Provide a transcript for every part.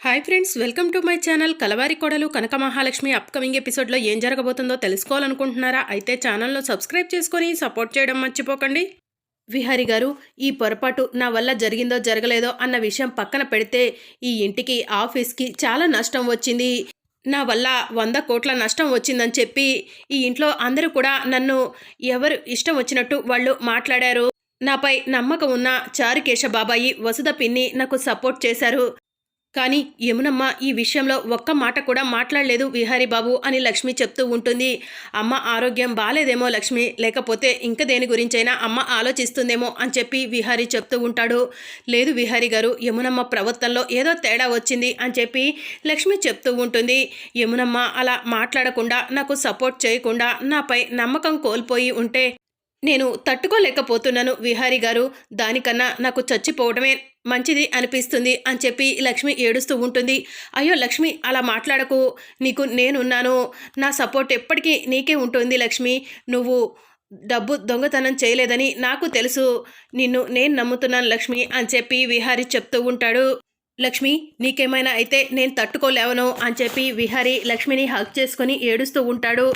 Hi friends welcome to my channel Kalavari Kodalu Kanaka Mahalakshmi upcoming ఎపిసోడ్లో ఏం జరగబోతుందో తెలుసుకోవాలనుకుంటున్నారా? అయితే ఛానల్ను సబ్స్క్రైబ్ చేసుకొని సపోర్ట్ చేయడం మర్చిపోకండి. విహారి గారు ఈ పొరపాటు నా వల్ల జరిగిందో జరగలేదో అన్న విషయం పక్కన పెడితే ఈ ఇంటికి ఆఫీస్కి చాలా నష్టం వచ్చింది. నా వల్ల వంద కోట్ల నష్టం వచ్చిందని చెప్పి ఈ ఇంట్లో అందరూ కూడా నన్ను ఎవరు ఇష్టం వచ్చినట్టు వాళ్ళు మాట్లాడారు. నాపై నమ్మకం ఉన్న చారుకేశ బాబాయి వసుధ పిన్ని నాకు సపోర్ట్ చేశారు. కానీ యమునమ్మ ఈ విషయంలో ఒక్క మాట కూడా మాట్లాడలేదు విహారీ బాబు అని లక్ష్మి చెప్తూ ఉంటుంది. అమ్మ ఆరోగ్యం బాలేదేమో లక్ష్మి లేకపోతే ఇంక దేని గురించైనా అమ్మ ఆలోచిస్తుందేమో అని చెప్పి విహారీ చెప్తూ ఉంటాడు. లేదు విహారీ గారు యమునమ్మ ప్రవర్తనలో ఏదో తేడా వచ్చింది అని చెప్పి లక్ష్మి చెప్తూ ఉంటుంది. యమునమ్మ అలా మాట్లాడకుండా నాకు సపోర్ట్ చేయకుండా నాపై నమ్మకం కోల్పోయి ఉంటే నేను తట్టుకోలేకపోతున్నాను విహారీ గారు. దానికన్నా నాకు చచ్చిపోవడమే మంచిది అనిపిస్తుంది అని చెప్పి లక్ష్మి ఏడుస్తూ ఉంటుంది. అయ్యో లక్ష్మి అలా మాట్లాడకు. నీకు నేనున్నాను. నా సపోర్ట్ ఎప్పటికీ నీకే ఉంటుంది లక్ష్మి. నువ్వు డబ్బు దొంగతనం చేయలేదని నాకు తెలుసు. నిన్ను నేను నమ్ముతున్నాను లక్ష్మి అని చెప్పి విహారీ చెప్తూ ఉంటాడు. లక్ష్మి నీకేమైనా అయితే నేను తట్టుకోలేవను అని చెప్పి విహారీ లక్ష్మిని హక్ చేసుకొని ఏడుస్తూ ఉంటాడు.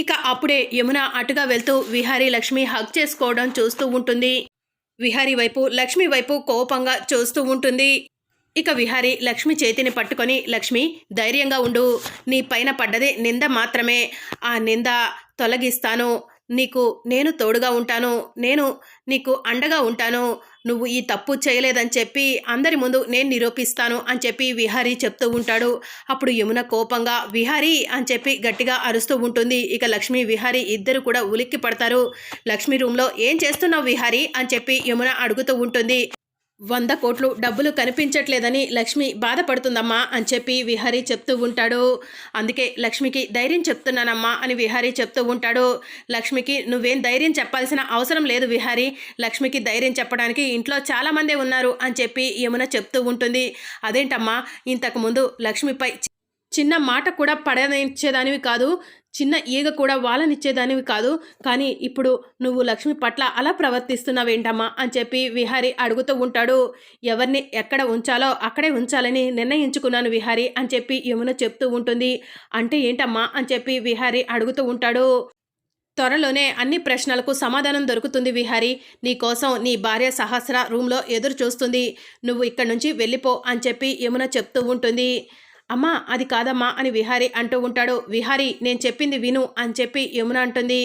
ఇక అప్పుడే యమున అటుగా వెళ్తూ విహారీ లక్ష్మి హక్ చేసుకోవడం చూస్తూ ఉంటుంది. విహారీ వైపు లక్ష్మి వైపు కోపంగా చూస్తూ ఉంటుంది. ఇక విహారీ లక్ష్మి చేతిని పట్టుకొని లక్ష్మి ధైర్యంగా ఉండు. నీ పైన పడ్డది నింద మాత్రమే. ఆ నింద తొలగిస్తాను. నీకు నేను తోడుగా ఉంటాను నేను నీకు అండగా ఉంటాను నువ్వు ఈ తప్పు చేయలేదని చెప్పి అందరి ముందు నేను నిరూపిస్తాను అని చెప్పి విహారీ చెప్తూ ఉంటాడు. అప్పుడు యమున కోపంగా విహారీ అని చెప్పి గట్టిగా అరుస్తూ ఉంటుంది. ఇక లక్ష్మి విహారీ ఇద్దరు కూడా ఉలిక్కి పడతారు లక్ష్మి రూమ్లో ఏం చేస్తున్నావు విహారీ? అని చెప్పి యమున అడుగుతూ ఉంటుంది. వంద కోట్లు డబ్బులు కనిపించట్లేదని లక్ష్మి బాధపడుతుందమ్మా అని చెప్పి విహారీ చెప్తూ ఉంటాడు. అందుకే లక్ష్మికి ధైర్యం చెప్తున్నానమ్మా అని విహారీ చెప్తూ ఉంటాడు. లక్ష్మికి నువ్వేం ధైర్యం చెప్పాల్సిన అవసరం లేదు విహారీ. లక్ష్మికి ధైర్యం చెప్పడానికి ఇంట్లో చాలామందే ఉన్నారు అని చెప్పి యమున చెప్తూ ఉంటుంది. అదేంటమ్మా? ఇంతకుముందు లక్ష్మిపై చిన్న మాట కూడా పడనిచ్చేదానివి కాదు చిన్న ఈగ కూడా వాళ్ళనిచ్చేదానివి కాదు. కానీ ఇప్పుడు నువ్వు లక్ష్మి పట్ల అలా ప్రవర్తిస్తున్నావేంటమ్మా అని చెప్పి విహారి అడుగుతూ ఉంటాడు. ఎవరిని ఎక్కడ ఉంచాలో అక్కడే ఉంచాలని నిర్ణయించుకున్నాను విహారి అని చెప్పి యమున చెప్తూ ఉంటుంది. అంటే ఏంటమ్మా అని చెప్పి విహారి అడుగుతూ ఉంటాడు. త్వరలోనే అన్ని ప్రశ్నలకు సమాధానం దొరుకుతుంది విహారి. నీ కోసం నీ భార్య సహస్ర రూమ్లో ఎదురు చూస్తుంది నువ్వు ఇక్కడి నుంచి వెళ్ళిపో అని చెప్పి యమున చెప్తూ ఉంటుంది. అమ్మా అది కాదమ్మా అని విహారీ అంటూ ఉంటాడు. విహారీ నేను చెప్పింది విను అని చెప్పి యమున అంటుంది.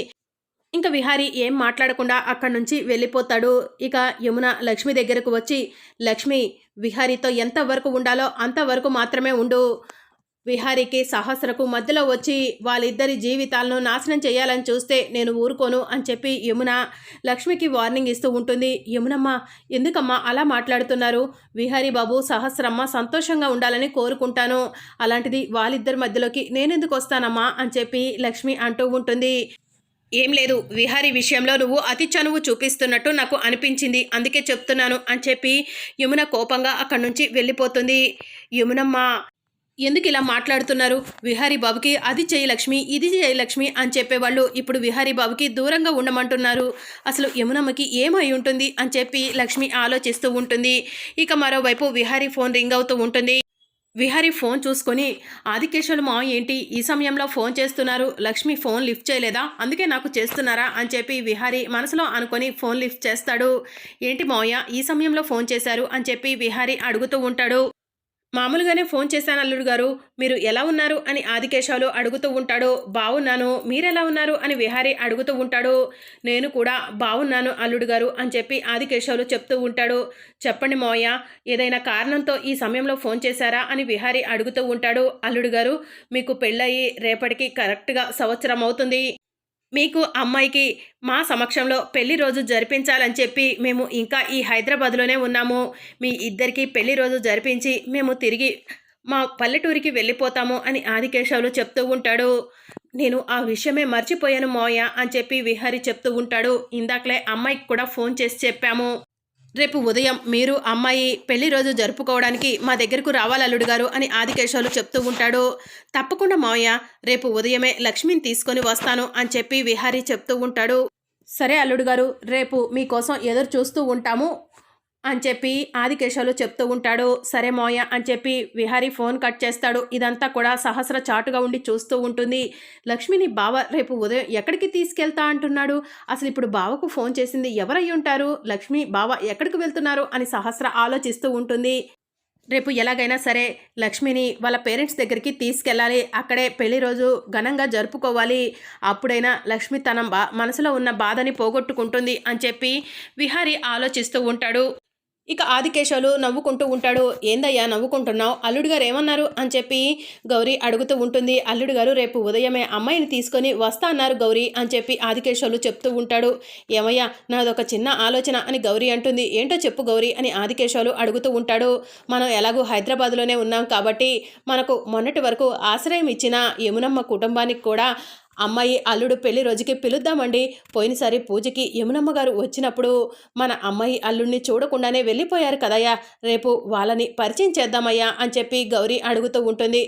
ఇంకా విహారీ ఏం మాట్లాడకుండా అక్కడి నుంచి వెళ్ళిపోతాడు. ఇక యమున లక్ష్మి దగ్గరకు వచ్చి లక్ష్మి విహారీతో ఎంతవరకు ఉండాలో అంతవరకు మాత్రమే ఉండు. విహారీకి సహస్రకు మధ్యలో వచ్చి వాళ్ళిద్దరి జీవితాలను నాశనం చేయాలని చూస్తే నేను ఊరుకోను అని చెప్పి యమున లక్ష్మికి వార్నింగ్ ఇస్తూ ఉంటుంది. యమునమ్మ ఎందుకమ్మా అలా మాట్లాడుతున్నారు? విహారీ బాబు సహస్రమ్మ సంతోషంగా ఉండాలని కోరుకుంటాను. అలాంటిది వాళ్ళిద్దరి మధ్యలోకి నేనెందుకు వస్తానమ్మా అని చెప్పి లక్ష్మి అంటూ ఉంటుంది. ఏం లేదు విహారీ విషయంలో నువ్వు అతి చనువు చూపిస్తున్నట్టు నాకు అనిపించింది. అందుకే చెప్తున్నాను అని చెప్పి యమున కోపంగా అక్కడి నుంచి వెళ్ళిపోతుంది. యమునమ్మ ఎందుకు ఇలా మాట్లాడుతున్నారు? విహారీ బాబుకి అది చేయలక్ష్మి ఇది చేయలక్ష్మి అని చెప్పేవాళ్ళు ఇప్పుడు విహారీ బాబుకి దూరంగా ఉండమంటున్నారు. అసలు యమునమ్మకి ఏమై ఉంటుంది అని చెప్పి లక్ష్మి ఆలోచిస్తూ ఉంటుంది. ఇక మరోవైపు విహారీ ఫోన్ రింగ్ అవుతూ ఉంటుంది. విహారీ ఫోన్ చూసుకొని ఆదికేశ్వరు మా ఏంటి? ఈ సమయంలో ఫోన్ చేస్తున్నారు. లక్ష్మి ఫోన్ లిఫ్ట్ చేయలేదా? అందుకే నాకు చేస్తున్నారా? అని చెప్పి విహారీ మనసులో అనుకొని ఫోన్ లిఫ్ట్ చేస్తాడు. ఏంటి మావయ్య ఈ సమయంలో ఫోన్ చేశారు? అని చెప్పి విహారీ అడుగుతూ ఉంటాడు. మామూలుగానే ఫోన్ చేశాను అల్లుడు గారు. మీరు ఎలా ఉన్నారు? అని ఆదికేశవులు అడుగుతూ ఉంటాడు. బాగున్నాను మీరెలా ఉన్నారు? అని విహారీ అడుగుతూ ఉంటాడు. నేను కూడా బాగున్నాను అల్లుడు గారు అని చెప్పి ఆదికేశవులు చెప్తూ ఉంటాడు. చెప్పండి మోయ ఏదైనా కారణంతో ఈ సమయంలో ఫోన్ చేశారా? అని విహారీ అడుగుతూ ఉంటాడు. అల్లుడు గారు మీకు పెళ్ళయి రేపటికి కరెక్ట్గా సంవత్సరం అవుతుంది. మీకు అమ్మాయికి మా సమక్షంలో పెళ్ళి రోజు జరిపించాలని చెప్పి మేము ఇంకా ఈ హైదరాబాద్లోనే ఉన్నాము. మీ ఇద్దరికి పెళ్ళి రోజు జరిపించి మేము తిరిగి మా పల్లెటూరికి వెళ్ళిపోతాము అని ఆదికేశవులు చెప్తూ ఉంటాడు. నేను ఆ విషయమే మర్చిపోయాను మోయ అని చెప్పి విహారి చెప్తూ ఉంటాడు. ఇందాకలే అమ్మాయికి కూడా ఫోన్ చేసి చెప్పాము. రేపు ఉదయం మీరు అమ్మాయి పెళ్ళి రోజు జరుపుకోవడానికి మా దగ్గరకు రావాలి అల్లుడు గారు అని ఆదికేశవులు చెప్తూ ఉంటాడు. తప్పకుండా మావయ్య రేపు ఉదయమే లక్ష్మిని తీసుకొని వస్తాను అని చెప్పి విహారీ చెప్తూ ఉంటాడు. సరే అల్లుడు గారు రేపు మీకోసం ఎదురు చూస్తూ ఉంటాము. అని చెప్పి ఆదికేశవులు చెప్తూ ఉంటాడు. సరే మోయ అని చెప్పి విహారి ఫోన్ కట్ చేస్తాడు. ఇదంతా కూడా సహస్ర చాటుగా ఉండి చూస్తూ ఉంటుంది. లక్ష్మిని బావ రేపు ఉదయం ఎక్కడికి తీసుకెళ్తా అంటున్నాడు? అసలు ఇప్పుడు బావకు ఫోన్ చేసింది ఎవరై ఉంటారు? లక్ష్మి బావ ఎక్కడికి వెళ్తున్నారు? అని సహస్ర ఆలోచిస్తూ ఉంటుంది. రేపు ఎలాగైనా సరే లక్ష్మిని వాళ్ళ పేరెంట్స్ దగ్గరికి తీసుకెళ్ళాలి. అక్కడే పెళ్ళి రోజు ఘనంగా జరుపుకోవాలి. అప్పుడైనా లక్ష్మి తన బా మనసులో ఉన్న బాధని పోగొట్టుకుంటుంది అని చెప్పి విహారీ ఆలోచిస్తూ ఉంటాడు. ఇక ఆదికేశవులు నవ్వుకుంటూ ఉంటాడు. ఏందయ్యా నవ్వుకుంటున్నావు? అల్లుడు గారు ఏమన్నారు? అని చెప్పి గౌరీ అడుగుతూ ఉంటుంది. అల్లుడు గారు రేపు ఉదయమే అమ్మాయిని తీసుకొని వస్తా అన్నారు గౌరీ అని చెప్పి ఆదికేశవులు చెప్తూ ఉంటాడు. ఏమయ్యా నాదొక చిన్న ఆలోచన అని గౌరీ అంటుంది. ఏంటో చెప్పు గౌరీ అని ఆదికేశవులు అడుగుతూ ఉంటాడు. మనం ఎలాగో హైదరాబాద్లోనే ఉన్నాం కాబట్టి మనకు మొన్నటి వరకు ఆశ్రయం ఇచ్చిన యమునమ్మ కుటుంబానికి కూడా అమ్మాయి అల్లుడు పెళ్ళి రోజుకి పిలుద్దామండి. పోయినసారి పూజకి యమునమ్మ గారు వచ్చినప్పుడు మన అమ్మాయి అల్లుడిని చూడకుండానే వెళ్ళిపోయారు కదయ్యా. రేపు వాళ్ళని పరిచయం చేద్దామయ్యా అని చెప్పి గౌరీ అడుగుతూ ఉంటుంది.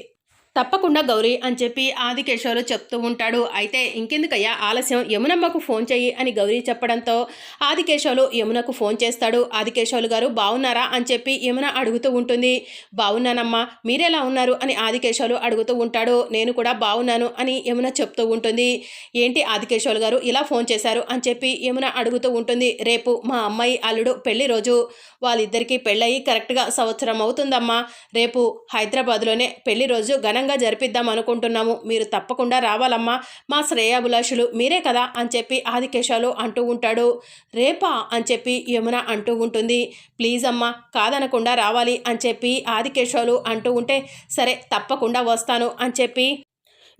తప్పకుండా గౌరీ అని చెప్పి ఆదికేశ్వరు చెప్తూ ఉంటాడు. అయితే ఇంకెందుకయ్యా? ఆలస్యం. యమునమ్మకు ఫోన్ చెయ్యి అని గౌరీ చెప్పడంతో ఆదికేశవులు యమునకు ఫోన్ చేస్తాడు. ఆదికేశవులు గారు బాగున్నారా అని చెప్పి యమున అడుగుతూ ఉంటుంది. బాగున్నానమ్మా మీరెలా ఉన్నారు? అని ఆదికేశవులు అడుగుతూ ఉంటాడు. నేను కూడా బాగున్నాను అని యమున చెప్తూ ఉంటుంది. ఏంటి ఆదికేశవులు గారు ఇలా ఫోన్ చేశారు? అని చెప్పి యమున అడుగుతూ ఉంటుంది. రేపు మా అమ్మాయి అల్లుడు పెళ్ళి రోజు. వాళ్ళిద్దరికీ పెళ్ళయి కరెక్ట్గా సంవత్సరం అవుతుందమ్మా. రేపు హైదరాబాద్లోనే పెళ్ళి రోజు ఘనంగా జరిపిద్దాం అనుకుంటున్నాము. మీరు తప్పకుండా రావాలమ్మా. మా శ్రేయాభిలాషులు మీరే కదా అని చెప్పి ఆదికేశాలు అంటూ ఉంటాడు. రేపా అని చెప్పి యమున అంటూ ఉంటుంది. ప్లీజ్ అమ్మా కాదనకుండా రావాలి అని చెప్పి ఆదికేశాలు అంటూ ఉంటే సరే తప్పకుండా వస్తాను అని చెప్పి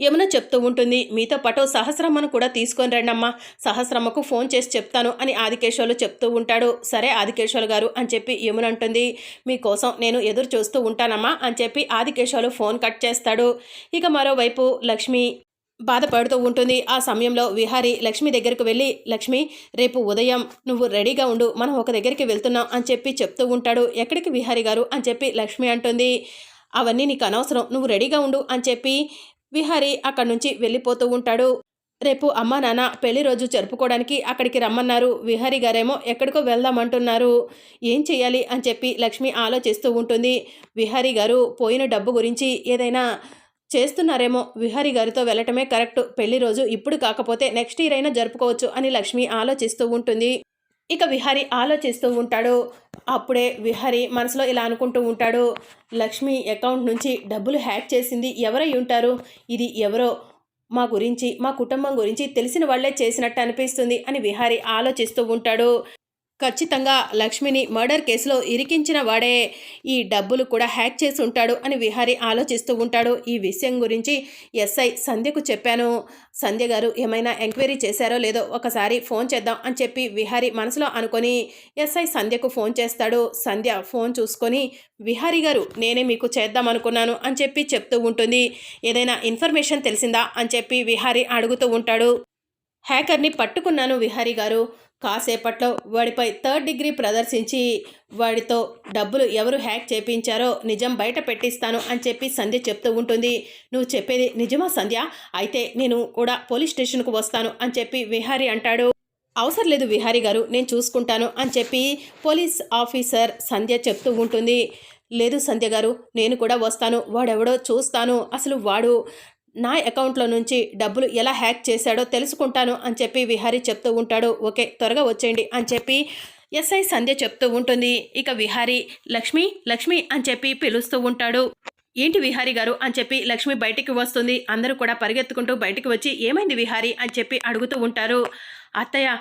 యమున చెప్తూ ఉంటుంది మీతో పాటు సహస్రమ్మను కూడా తీసుకొని రండమ్మా సహస్రమ్మకు ఫోన్ చేసి చెప్తాను అని ఆదికేశవులు చెప్తూ ఉంటాడు. సరే ఆదికేశవులు గారు అని చెప్పి యమున అంటుంది. మీకోసం నేను ఎదురు చూస్తూ ఉంటానమ్మా అని చెప్పి ఆదికేశవులు ఫోన్ కట్ చేస్తాడు. ఇక మరోవైపు లక్ష్మి బాధపడుతూ ఉంటుంది. ఆ సమయంలో విహారి లక్ష్మి దగ్గరకు వెళ్ళి లక్ష్మి రేపు ఉదయం నువ్వు రెడీగా ఉండు మనం ఒక దగ్గరికి వెళ్తున్నాం అని చెప్పి చెప్తూ ఉంటాడు. ఎక్కడికి విహారి గారు? అని చెప్పి లక్ష్మి అంటుంది. అవన్నీ నీకు అనవసరం నువ్వు రెడీగా ఉండు అని చెప్పి విహారి అక్కడి నుంచి వెళ్ళిపోతూ ఉంటాడు. రేపు అమ్మా నాన్న పెళ్ళి రోజు జరుపుకోవడానికి అక్కడికి రమ్మన్నారు. విహారి గారేమో ఎక్కడికో వెళ్దామంటున్నారు. ఏం చేయాలి అని చెప్పి లక్ష్మి ఆలోచిస్తూ ఉంటుంది. విహారి గారు పోయిన డబ్బు గురించి ఏదైనా చేస్తున్నారేమో విహారి గారితో వెళ్ళటమే కరెక్ట్. పెళ్ళి రోజు ఇప్పుడు కాకపోతే నెక్స్ట్ ఇయర్ అయినా జరుపుకోవచ్చు అని లక్ష్మి ఆలోచిస్తూ ఉంటుంది. ఇక విహారి ఆలోచిస్తూ ఉంటాడు. అప్పుడే విహారి మనసులో ఇలా అనుకుంటూ ఉంటాడు. లక్ష్మి అకౌంట్ నుంచి డబ్బులు హ్యాక్ చేసింది ఎవరై ఉంటారు? ఇది ఎవరో? మా గురించి మా కుటుంబం గురించి తెలిసిన వాళ్ళే చేసినట్టు అనిపిస్తుంది అని విహారి ఆలోచిస్తూ ఉంటాడు. ఖచ్చితంగా లక్ష్మిని మర్డర్ కేసులో ఇరికించిన వాడే ఈ డబ్బులు కూడా హ్యాక్ చేసి ఉంటాడు అని విహారీ ఆలోచిస్తూ ఉంటాడు. ఈ విషయం గురించి ఎస్ఐ సంధ్యకు చెప్పాను. సంధ్య గారు ఏమైనా ఎంక్వైరీ చేశారో లేదో ఒకసారి ఫోన్ చేద్దాం అని చెప్పి విహారీ మనసులో అనుకొని ఎస్ఐ సంధ్యకు ఫోన్ చేస్తాడు. సంధ్య ఫోన్ చూసుకొని విహారీ గారు నేనే మీకు చేద్దాం అనుకున్నాను అని చెప్పి చెప్తూ ఉంటుంది. ఏదైనా ఇన్ఫర్మేషన్ తెలిసిందా అని చెప్పి విహారీ అడుగుతూ ఉంటాడు. హ్యాకర్ని పట్టుకున్నాను విహారీ గారు. కాసేపట్లో వాడిపై థర్డ్ డిగ్రీ ప్రదర్శించి వాడితో డబ్బులు ఎవరు హ్యాక్ చేపించారో నిజం బయట పెట్టిస్తాను అని చెప్పి సంధ్య చెప్తూ ఉంటుంది. నువ్వు చెప్పేది నిజమా సంధ్య? అయితే నేను కూడా పోలీస్ స్టేషన్కు వస్తాను అని చెప్పి విహారీ అంటాడు. అవసరం లేదు విహారీ గారు నేను చూసుకుంటాను అని చెప్పి పోలీస్ ఆఫీసర్ సంధ్య చెప్తూ ఉంటుంది. లేదు సంధ్య గారు నేను కూడా వస్తాను. వాడెవడో చూస్తాను. అసలు వాడు నా అకౌంట్లో నుంచి డబ్బులు ఎలా హ్యాక్ చేశాడో తెలుసుకుంటాను అని చెప్పి విహారీ చెప్తూ ఉంటాడు. ఓకే త్వరగా వచ్చేయండి అని చెప్పి ఎస్ఐ సంధ్య చెప్తూ ఉంటుంది. ఇక విహారీ లక్ష్మి లక్ష్మి అని చెప్పి పిలుస్తూ ఉంటాడు. ఏంటి విహారీ గారు అని చెప్పి లక్ష్మి బయటికి వస్తుంది. అందరూ కూడా పరిగెత్తుకుంటూ బయటికి వచ్చి ఏమైంది విహారీ అని చెప్పి అడుగుతూ ఉంటారు. అత్తయ్య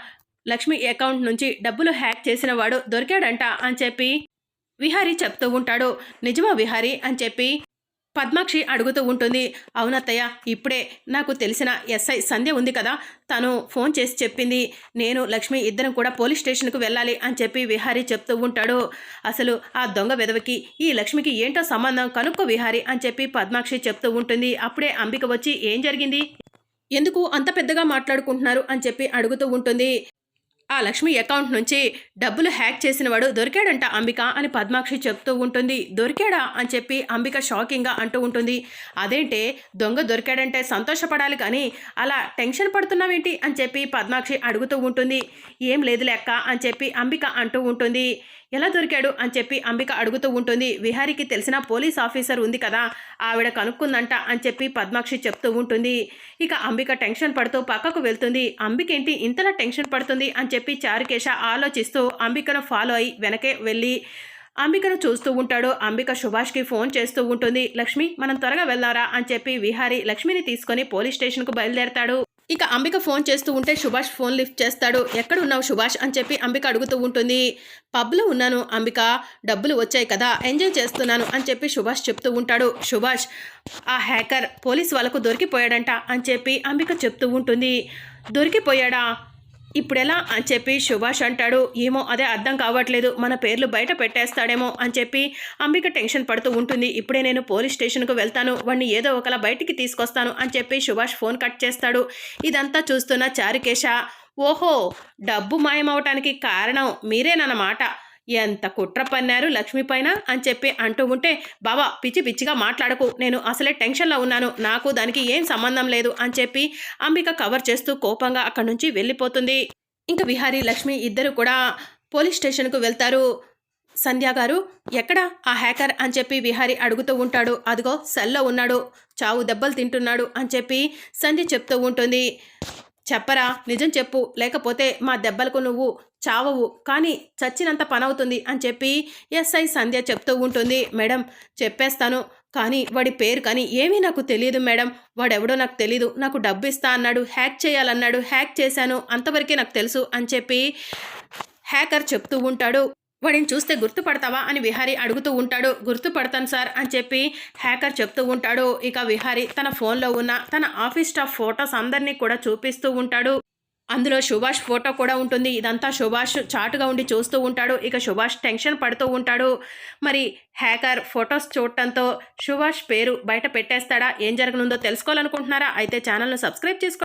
లక్ష్మి అకౌంట్ నుంచి డబ్బులు హ్యాక్ చేసిన వాడు దొరికాడంట అని చెప్పి విహారీ చెప్తూ ఉంటాడు. నిజమా విహారీ అని చెప్పి పద్మాక్షి అడుగుతూ ఉంటుంది అవునత్తయ్య ఇప్పుడే నాకు తెలిసిన ఎస్ఐ సంధ్య ఉంది కదా తను ఫోన్ చేసి చెప్పింది. నేను లక్ష్మి ఇద్దరం కూడా పోలీస్ స్టేషన్కు వెళ్ళాలి అని చెప్పి విహారీ చెప్తూ ఉంటాడు. అసలు ఆ దొంగ వెదవకి ఈ లక్ష్మికి ఏంటో సంబంధం కనుక్కో విహారీ అని చెప్పి పద్మాక్షి చెప్తూ ఉంటుంది. అప్పుడే అంబిక వచ్చి ఏం జరిగింది? ఎందుకు అంత పెద్దగా మాట్లాడుకుంటున్నారు? అని చెప్పి అడుగుతూ ఉంటుంది. ఆ లక్ష్మి అకౌంట్ నుంచి డబ్బులు హ్యాక్ చేసినవాడు దొరికాడంట అంబిక అని పద్మాక్షి చెప్తూ ఉంటుంది. దొరికాడా అని చెప్పి అంబిక షాకింగ్గా అంటూ ఉంటుంది. అదేంటే దొంగ దొరికాడంటే సంతోషపడాలి కానీ అలా టెన్షన్ పడుతున్నావేంటి అని చెప్పి పద్మాక్షి అడుగుతూ ఉంటుంది. ఏం లేదు లెక్క అని చెప్పి అంబిక అంటూ ఉంటుంది. ఎలా దొరికాడు అని చెప్పి అంబిక అడుగుతూ ఉంటుంది. విహారికి తెలిసిన పోలీస్ ఆఫీసర్ ఉంది కదా ఆవిడ కనుక్కుందంట అని చెప్పి పద్మాక్షి చెప్తూ ఉంటుంది. ఇక అంబిక టెన్షన్ పడుతూ పక్కకు వెళ్తుంది. అంబిక ఏంటి ఇంతలా టెన్షన్ పడుతుంది అని చెప్పి చారుకేశ ఆలోచిస్తూ అంబికను ఫాలో అయి వెనకే వెళ్ళి అంబికను చూస్తూ ఉంటాడు. అంబిక సుభాష్కి ఫోన్ చేస్తూ ఉంటుంది. లక్ష్మి మనం త్వరగా వెళ్దారా అని చెప్పి విహారి లక్ష్మిని తీసుకొని పోలీస్ స్టేషన్కు బయలుదేరతాడు. ఇక అంబిక ఫోన్ చేస్తూ ఉంటే సుభాష్ ఫోన్ లిఫ్ట్ చేస్తాడు. ఎక్కడ ఉన్నావు సుభాష్? అని చెప్పి అంబిక అడుగుతూ ఉంటుంది. పబ్లో ఉన్నాను అంబిక. డబ్బులు వచ్చాయి కదా ఎంజాయ్ చేస్తున్నాను అని చెప్పి సుభాష్ చెప్తూ ఉంటాడు. సుభాష్ ఆ హ్యాకర్ పోలీస్ వాళ్ళకు దొరికిపోయాడంట అని చెప్పి అంబిక చెప్తూ ఉంటుంది. దొరికిపోయాడా? ఇప్పుడెలా అని చెప్పి సుభాష్ అంటాడు. ఏమో అదే అర్థం కావట్లేదు. మన పేర్లు బయట పెట్టేస్తాడేమో అని చెప్పి అంబిక టెన్షన్ పడుతూ ఉంటుంది. ఇప్పుడే నేను పోలీస్ స్టేషన్కు వెళ్తాను. వాడిని ఏదో ఒకలా బయటికి తీసుకొస్తాను అని చెప్పి సుభాష్ ఫోన్ కట్ చేస్తాడు. ఇదంతా చూస్తున్న చారుకేశ ఓహో డబ్బు మాయమవటానికి కారణం మీరేనన్నమాట. ఎంత కుట్ర పన్నారు లక్ష్మి పైన అని చెప్పి అంటూ ఉంటే బావా పిచ్చి పిచ్చిగా మాట్లాడకు. నేను అసలే టెన్షన్లో ఉన్నాను. నాకు దానికి ఏం సంబంధం లేదు అని చెప్పి అంబిక కవర్ చేస్తూ కోపంగా అక్కడి నుంచి వెళ్ళిపోతుంది. ఇంకా విహారీ లక్ష్మి ఇద్దరు కూడా పోలీస్ స్టేషన్కు వెళ్తారు. సంధ్యా గారు ఎక్కడ ఆ హ్యాకర్? అని చెప్పి విహారీ అడుగుతూ ఉంటాడు. అదిగో సెల్లో ఉన్నాడు. చావు దెబ్బలు తింటున్నాడు అని చెప్పి సంధ్య చెప్తూ ఉంటుంది. చెప్పరా నిజం చెప్పు. లేకపోతే మా దెబ్బలకు నువ్వు చావవు. కానీ చచ్చినంత పనవుతుంది అని చెప్పి ఎస్ఐ సంధ్య చెప్తూ ఉంటుంది. మేడం చెప్పేస్తాను. కానీ వాడి పేరు కానీ ఏమీ నాకు తెలియదు మేడం. వాడెవడో నాకు తెలియదు నాకు డబ్బు ఇస్తా అన్నాడు. హ్యాక్ చేయాలన్నాడు. హ్యాక్ చేశాను. అంతవరకే నాకు తెలుసు అని చెప్పి హ్యాకర్ చెప్తూ ఉంటాడు. వాడిని చూస్తే గుర్తుపడతావా అని విహారీ అడుగుతూ ఉంటాడు. గుర్తుపడతాను సార్ అని చెప్పి హ్యాకర్ చెప్తూ ఉంటాడు. ఇక విహారీ తన ఫోన్లో ఉన్న తన ఆఫీస్ స్టాఫ్ ఫొటోస్ అందరినీ కూడా చూపిస్తూ ఉంటాడు. అందులో సుభాష్ ఫోటో కూడా ఉంటుంది. ఇదంతా సుభాష్ చాటుగా ఉండి చూస్తూ ఉంటాడు. ఇక సుభాష్ టెన్షన్ పడుతూ ఉంటాడు. మరి హ్యాకర్ ఫొటోస్ చూడటంతో సుభాష్ పేరు బయట పెట్టేస్తాడా? ఏం జరగనుందో తెలుసుకోవాలనుకుంటున్నారా? అయితే ఛానల్ను సబ్స్క్రైబ్ చేసుకో